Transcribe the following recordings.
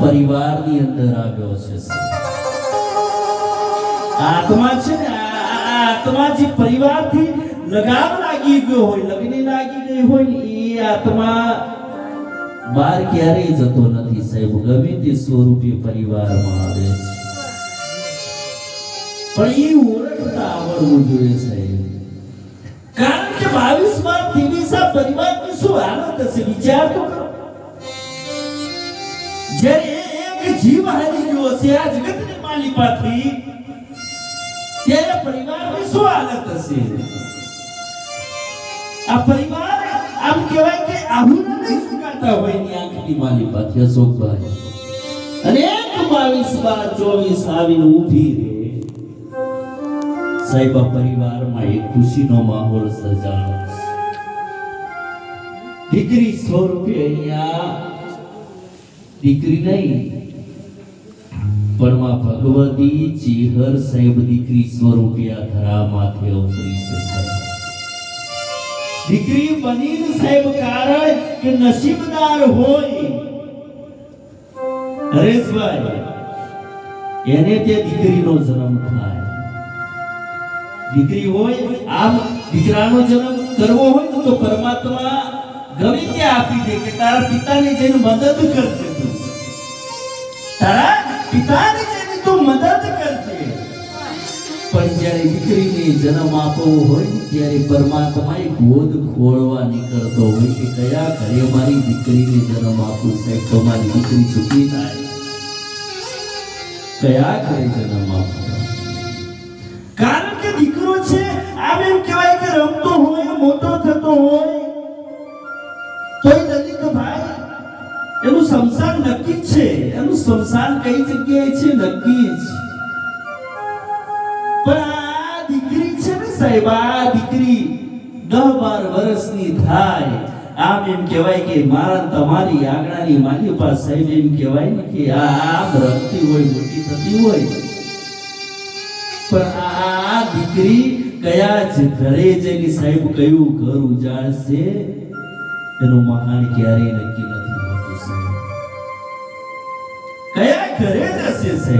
પરિવારની અંદર આવ્યો છે આત્મા છે ને આત્મા જે પરિવારથી લગાવ લાગી ગયો હોય, લગ્ન લાગી ગઈ હોય એ આત્મા બહાર ક્યારેય જતો નથી સાહેબ. ગમે તે સ્વરૂપે પરિવારમાં આવે છે. પણ એ ઓળખતા આવડવું જોઈએ સાહેબ. કારણ કે બાવીસમાં ત્રેવીસ પરિવારની શું હાલત હશે? વિચાર હારી ગયો છે આ જગતની માલિકાથી ત્યારે પરિવારની શું હાલત હશે? આ પરિવાર આમ કહેવાય કે આહુર નહીં સુકાતા હોયની આંખની માલિકાથી અશોકભાઈ. અને એક બાવીસ બાર ચોવીસ આવીને ઊભી રહે. સાહેબ પરિવારમાં એક ખુશીનો માહોલ સર્જાણો દીકરી દીકરી રૂપિયા અહીંયા. દીકરી નહીં પણ માં ભગવતી ચેહર સાહેબ દીકરી સ્વરૂપે આ ધરા માથે ઉતરી છે દીકરી બનીને સાહેબ કારણ કે નસીબદાર હોય. નરેશભાઈ, એને તે દીકરીનો જન્મ થાય. દીકરી હોય, આમ દીકરાનો જન્મ કરવો હોય તો પરમાત્મા ગમે તે આપી દે કે તારા પિતાને જેને મદદ કરજે તું. તારા પિતાને તેની તું મદદ કરજે. પણ જ્યારે દીકરીને જન્મ આપવો હોય, ત્યારે પરમાત્માએ ગોદ ખોળવા નીકળતો હોય કે કયા ઘરે મારી દીકરીને જન્મ આપું સાહેબ તો મારી દીકરી સુખી થાય કયા ઘરે જન્મ આપું કારણ કે દીકરો છે, આમ એમ કહેવાય કે રમતો હોય, મોટો થતો હોય, તોય લલિતભાઈ એનું સંસાર નક્કી જ છે. એનું સંસાર કઈ જગ્યાએ છે? નક્કી જ. પણ આ દીકરી છે ને સાહેબ, આ દીકરી દહ બાર વર્ષની થાય. આમ એમ કહેવાય કે મારા તમારી આગળની માલી પાસે સાહેબ એમ કહેવાય ને કે આ આમ હોય, મોટી થતી હોય. પણ આ દીકરી કયા જ ઘરે જઈને સાહેબ કયું ઘર ઉજાડશે એનું મહાન ક્યારેય નક્કી નથી. ઘરે જશે છે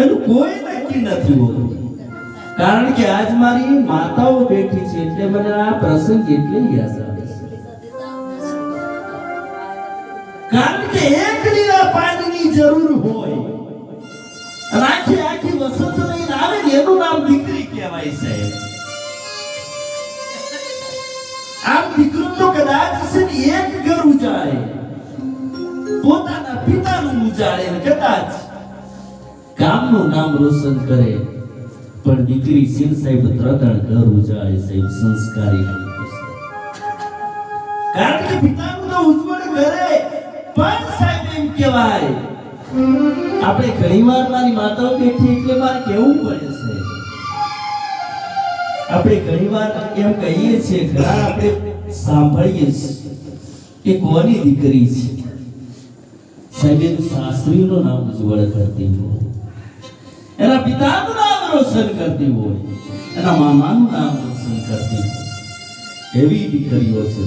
એનું કોઈ નક્કી નથી હોતું. કારણ કે આજ મારી માતાઓ બેઠી છે એટલે મને આ પ્રસંગ એટલે યાદ આવે છે. કારણ કે એક લીલા પાણીની જરૂર હોય. રાખે આખી વસંત લઈને આવે ને એનું નામ દીકરી કહેવાય છે આમ દીકરો તો કદાચ છે એક ઘર ઉજાડે પોતાના પિતાનું ઉજાડે કદાચ ગામનું નામ રોશન કરે, પણ દીકરી સિંહ સાહેબ ત્રણ ઘર ઉજાડે સાહેબ, સંસ્કારી કારણ કે પિતાનું તો ઉજ્જવળ કરે પણ સાહેબ એમ કહેવાય, આપણે ઘણીવાર મારી માતાઓ બેઠી એટલે મારે કેવું પડે છે. આપણે ઘણીવાર એમ કહીએ છીએ, ઘણા આપણે સાંભળીએ છીએ કે કોની દીકરી છે? સાહેબ એનું સાસરીનું નામ ઉજ્જવળ કરતી હોય. એના પિતાનું નામ રોશન કરતી હોય. એના મામાનું નામ રોશન કરતી હોય. એવી દીકરીઓ છે.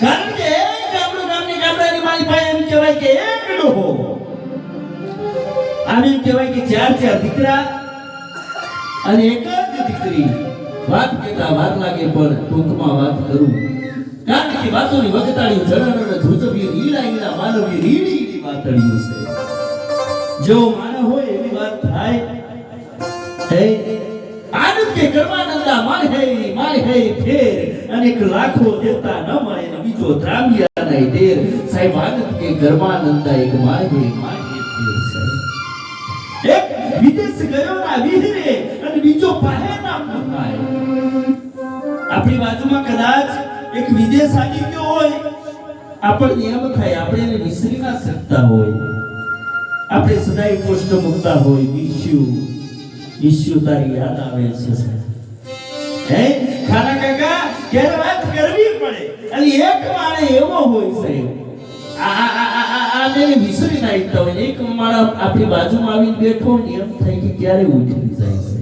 કારણ કે એક ગામડું ગામની ગામડાની મારી પાસે એમ કહેવાય કે એક ડોહો આમ એમ કહેવાય કે ચાર ચાર દીકરા અને એક જ દીકરી. વાત કહેતા વાર લાગે પણ ટૂંકમાં વાત કરું. કારણ વાતોની વગતાળી જડણ અને ધ્રુજવી લીલા ઈલા માનવી રીડી ઈડી વાતળીઓ છે જેવો માનવ હોય એવી વાત થાય. હે આનંદ કે કર્માનંદા માન હે માન હે, ફેર. અનેક લાખો દેતા ન મળે ને બીજો દ્રામિયા નહીં દેર. સાહેબ આનંદ કે કર્માનંદા એક માન હે માન હે, ફેર, સાહેબ. એક વિદેશ ગયો ના વિહરે અને બીજો પાહે ના પોતાય આપણી બાજુમાં કદાચ એક વિદેશ આવી ગયો હોય આપણને એમ થાય, આપણે એને વિસરી ના શકતા હોય. આપણે સદાય પોસ્ટ મૂકતા હોય. ઈશ્યુ ઈશ્યુ તારી યાદ આવે છે હે? ખાના કાકા ઘેર વાત કરવી પડે? અને એક માણે એવો હોય, સાહેબ. આને વિસરી નાખતા હોય, એક માણા આપણી બાજુમાં આવીને બેઠો ને એમ થાય કે ક્યારે ઉઠી જાય છે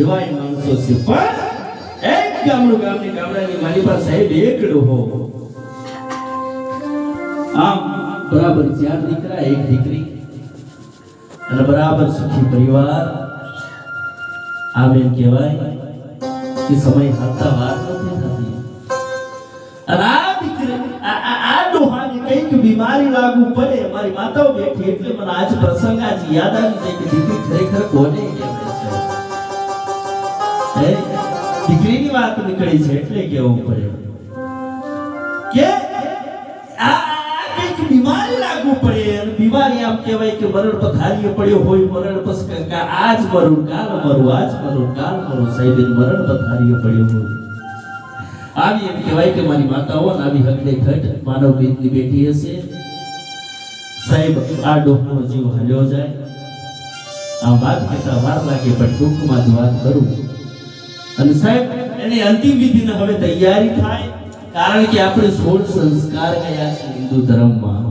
એવા માણસો છે. પણ દીકરા આ દીકરી, આ ડોહાને બીમારી લાગુ પડે. મારી માતાઓ બેઠી એટલે મને આજ પ્રસંગ આજ યાદ આવી જાય દીકરી ખરેખર કોને દીકરીની વાત નીકળી છે એટલે કેવું પડ્યું કે મરું માતાઓ ને આવી ઘટ માનવ બેટની સાહેબ, આ ડોહાનો જીવ હલ્યો જાય. આ વાત કહેતા વાર લાગે, પણ ટૂંકમાં જ વાત કરું. અને સાહેબ એની અંતિમ વિધિને હવે તૈયારી થાય, કારણ કે આપણે સોળ સંસ્કાર કયા છે હિન્દુ ધર્મમાં.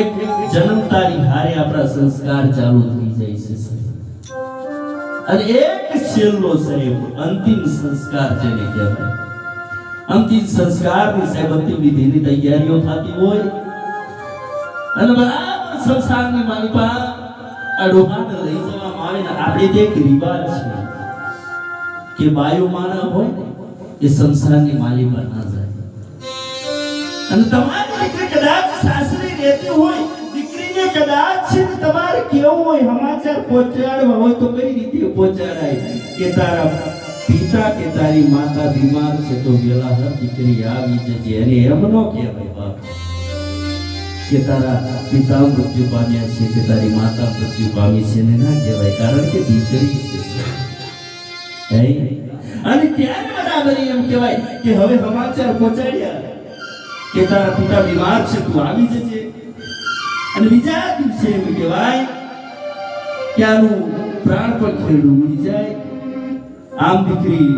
એક જન્મતાની હારે આપણા સંસ્કાર ચાલુ થઈ જાય છે અને એક છેલ્લો, સાહેબ, અંતિમ સંસ્કાર જેને કહેવાય. અંતિમ સંસ્કારની, સાહેબ, અંતિમ વિધિની તૈયારીઓ થતી હોય. અને બરાબર સંસારની માલિકા આ ડોહાને લઈ જવામાં આવે ને, આપણે જે એક રિવાજ છે. કે બાયો માનવ હોય ને એ સંસારની માલિકા ના જાય અને તમારી દીકરી કદાચ સાસરે રહેતી હોય દીકરીને કદાચ છે ને તમારે કેવું હોય સમાચાર પહોંચાડવા હોય તો કઈ રીતે પહોંચાડાય કે તારા પિતા કે તારી માતા બીમાર છે તો વેલા હર દીકરી આવી જજે અને એમ ન કહેવાય બાપ કે તારા પિતા મૃત્યુ પામ્યા છે કે તારી માતા મૃત્યુ પામી છે ને ના કહેવાય કારણ કે દીકરી છે હે? અને ત્યારે બરાબર એમ કહેવાય કે હવે સમાચાર પહોંચાડ્યા. કે તારા પિતા બીમાર છે, તું આવી જજે. અને બીજા દિવસે એમ કહેવાય કે આનું પ્રાણ પણ ખેડું ઉડી જાય. આમ દીકરી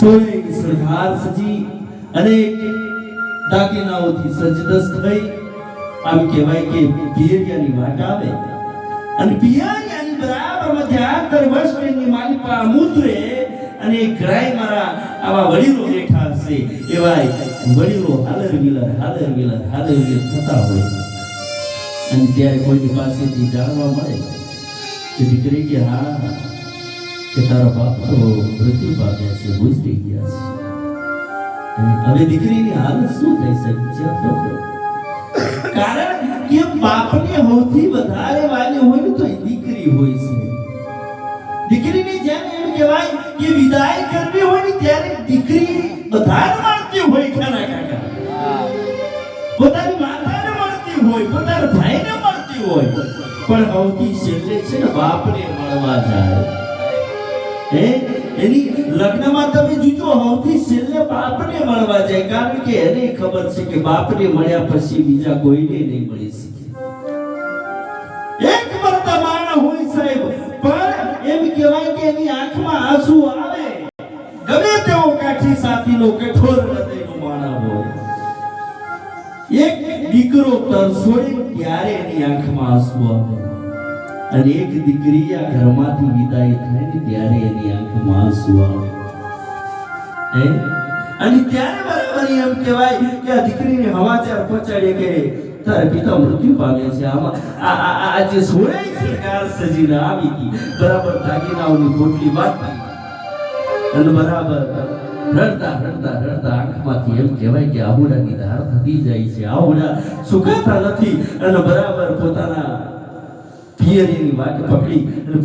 સોળે શણગાર સજી અનેક દાગીનાઓથી સજદસ થઈ. આમ કહેવાય કે પિયરિયાની વાટ આવે. અને પિયરિયાની મળે કે બાપ તો હવે દીકરીની હાલત શું થઈ શકે છે કારણ કે બાપને સૌથી વધારે વાલી હોય તો દીકરી હોય છે. દીકરીને જેમ એમ કહેવાય કે વિદાય કરવી હોય ને ત્યારે દીકરી બધાને મળતી હોય ખાના કાકા. પોતાની માતાને મળતી હોય, પોતાના ભાઈને મળતી હોય. પણ સૌથી છેલ્લે છે ને બાપને મળવા જાય. હે? એની લગ્નમાં તમે જોજો, સૌથી છેલ્લે બાપને મળવા જાય. કારણ કે એને ખબર છે કે બાપને મળ્યા પછી બીજા કોઈને નહીં મળી શકે. એની આંખમાં આંસુ આવે. ગમે તેવો કાઠી સાથીનો કઠોર હૃદયનો માનવ હોય. એક દીકરો તરસોડે ત્યારે એની આંખમાં આંસુ આવે. અને એક દીકરી આ ઘરમાંથી વિદાય થાય ને ત્યારે એની આંખમાં આંસુ આવે. હે? અને ત્યારે બરાબર એમ કહેવાય કે આ દીકરીને સમાચાર પહોંચાડે કે તારા પિતા મૃત્યુ પામ્યા છે આમાં. આ જે સોળે સરકાર સજીને આવી હતી. બરાબર દાગીનાઓની પોટલી બાંધી અને બરાબર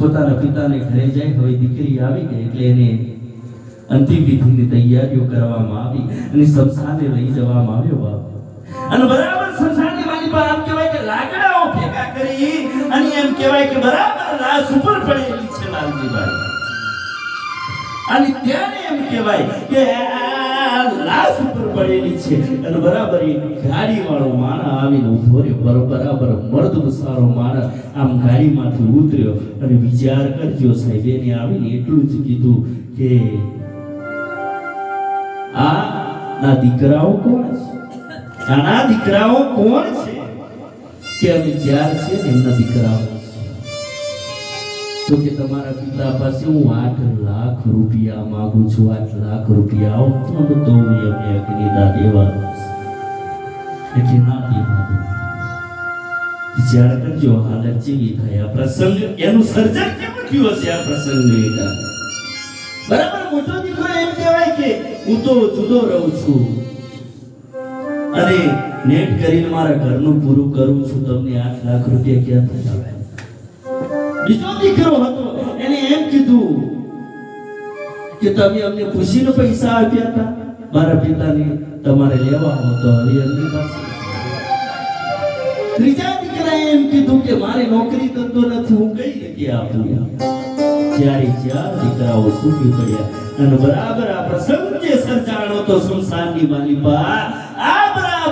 પોતાના પોતાના ઘરે જાય દીકરી આવી ગઈ એટલે એને અંતિમ તૈયારીઓ કરવામાં આવી અને શમશાને લઈ જવામાં આવ્યો બાપ. અને બરાબર વાલી પર આમ કહેવાય કે લાકડાઓ ભેગા કરી અને એમ કહેવાય કે બરાબર લાશ ઉપર પડેલી છે લાલજીભાઈ અને ત્યારે એમ કહેવાય કે લાશ ઉપર પડેલી છે. અને બરાબર એ ગાડી વાળો માણા આવીને ઊભો રહ્યો. બરાબર મર્દ સારો માણસ આમ ગાડીમાંથી ઉતર્યો અને વિચાર કરજો સાહેબ, એને આવીને એટલું જ કીધું કે, આ, ના દીકરાઓ કોણ છે? આના દીકરાઓ કોણ છે? કે અમે ચાર છે એમના દીકરા તો કે તમારા પિતા પાસે હું આઠ લાખ રૂપિયા માંગુ છું, આઠ લાખ રૂપિયા આવતો તો હું એમને અગ્નિદાન દેવા. એટલે ના દેવા વિચાર કરજો, હાલત જેવી થાય? આ પ્રસંગ એનું સર્જન કેવું થયું હશે આ પ્રસંગ બરાબર, મોટો દીકરો એમ કહેવાય કે હું તો જુદો રહું છું. અને નેટ કરીને મારા ઘરનું પૂરું કરું છું, તમને આઠ લાખ રૂપિયા ક્યાં થયા બીજો દીકરો હતો. એને એમ કીધું કે તમે અમને ખુશીનો પૈસા આપ્યા હતા. મારા પિતાને તમારે લેવા હતો હવે પાસે. ત્રીજા દીકરાએ એમ કીધું કે મારે નોકરી ધંધો નથી, હું કઈ રીતે આપું જ્યારે ચાર દીકરાઓ સૂકી પડ્યા. અને બરાબર આ પ્રસંગ જે સર્જાણો તો શમશાનની માલિપા આ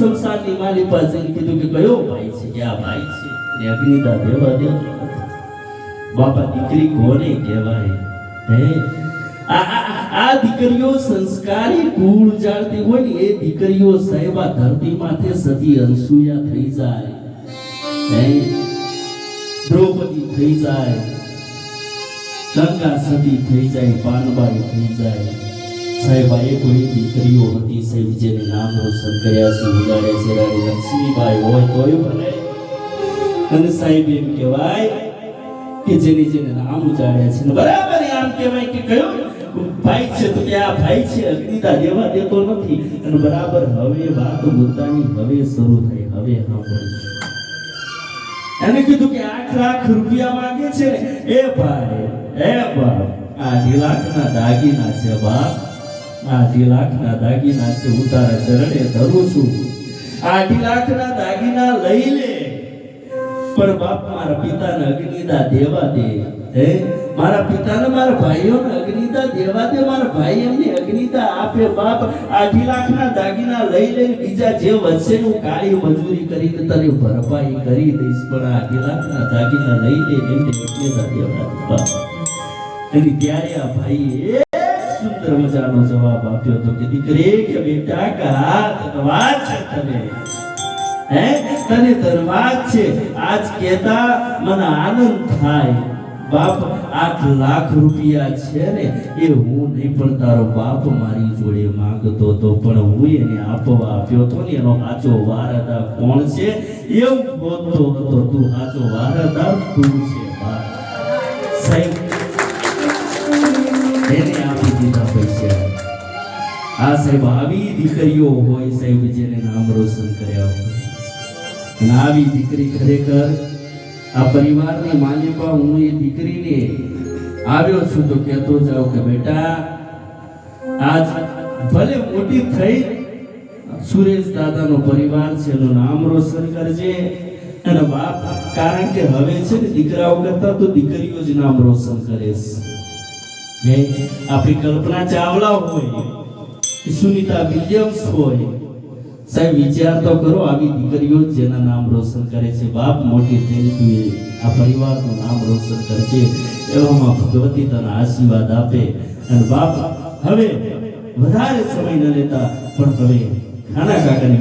સંસારની માલિકા પાસે કીધું કે કયો ભાઈ છે? કે આ ભાઈ છે? ને અગ્નિદા દેવા દે બાપા દીકરી કોને કહેવાય? હે? આ દીકરીઓ સંસ્કારી કુળ જાળતી હોય ને એ દીકરીઓ સહેવા ધરતી માથે સતી અનસુયા થઈ જાય. હે? દ્રૌપદી થઈ જાય. ગંગા સતી થઈ જાય, પાનબાઈ થઈ જાય. સાહેબ, આ દીકરીઓ હતી સાહેબ, જેને નામ રોશન કર્યા છે ઉજાડ્યા છે, રાણી હોય તોય ભલે. અને સાહેબ એમ કહેવાય કે જેની જેને નામ ઉજાડ્યા છે બરાબર આમ કહેવાય કે કયો? ભાઈ છે તો કે આ ભાઈ છે અગ્નિતા દેવા દેતો નથી. અને બરાબર હવે વાત મુદ્દાની હવે શરૂ થઈ, હવે સાંભળજો એને કીધું કે આઠ લાખ રૂપિયા માંગે છે એ ભાઈ, એ બાપ આ અઢી લાખના દાગીના છે બાપ. હું? હે ભાઈ બીજા જે વચ્ચેનું કાળી મજૂરી કરીને તને ભરપાઈ કરી દઈશ, પણ આ અઢી લાખના દાગીના લઈ લે. દેવા દે બાપ. એની ત્યારે આ ભાઈએ મજાનો જવાબ આપ્યો તો કે, દીકરી, કે બેટા, કા ધન્યવાદ છે તને. હે? તને ધન્યવાદ છે? આજ કહેતા મને આનંદ થાય. બાપ, આઠ લાખ રૂપિયા છે ને, એ હું નહીં, પણ તારો બાપ મારી જોડે માંગતો તો, પણ હું એને આપવા આપ્યો તો ને, એનો સાચો વારદાર કોણ છે? એવું બોલતો હતો તું સાચો વારદાર તું છે, બાપ. સાહેબ આ સાહેબ, આવી દીકરીઓ હોય સાહેબ, જેને નામ રોશન કર્યા હોય. આવી દીકરી ખરેખર આ પરિવારની માલિકા, હું એ દીકરીને આવ્યો છું તો કહેતો જાઉં કે બેટા, આજ ભલે મોટી થઈ, સુરેશ દાદાનો પરિવાર છે, એનું નામ રોશન કરજે. અને બાપ, કારણ કે હવે છે ને દીકરાઓ કરતા તો દીકરીઓ જ નામ રોશન કરે છે. આપણી કલ્પના ચાવલા હોય. સુનિતા વિલિયમ્સ હોય. સાહેબ, વિચાર તો કરો, આવી દીકરીઓ જેના નામ રોશન કરે છે. બાપ મોટી થઈ એ આ પરિવારનું નામ રોશન કરજે એવામાં ભગવતી તને આશીર્વાદ આપે. અને બાપ, હવે વધારે સમય ન લેતા, પણ હવે ખાના કાકાની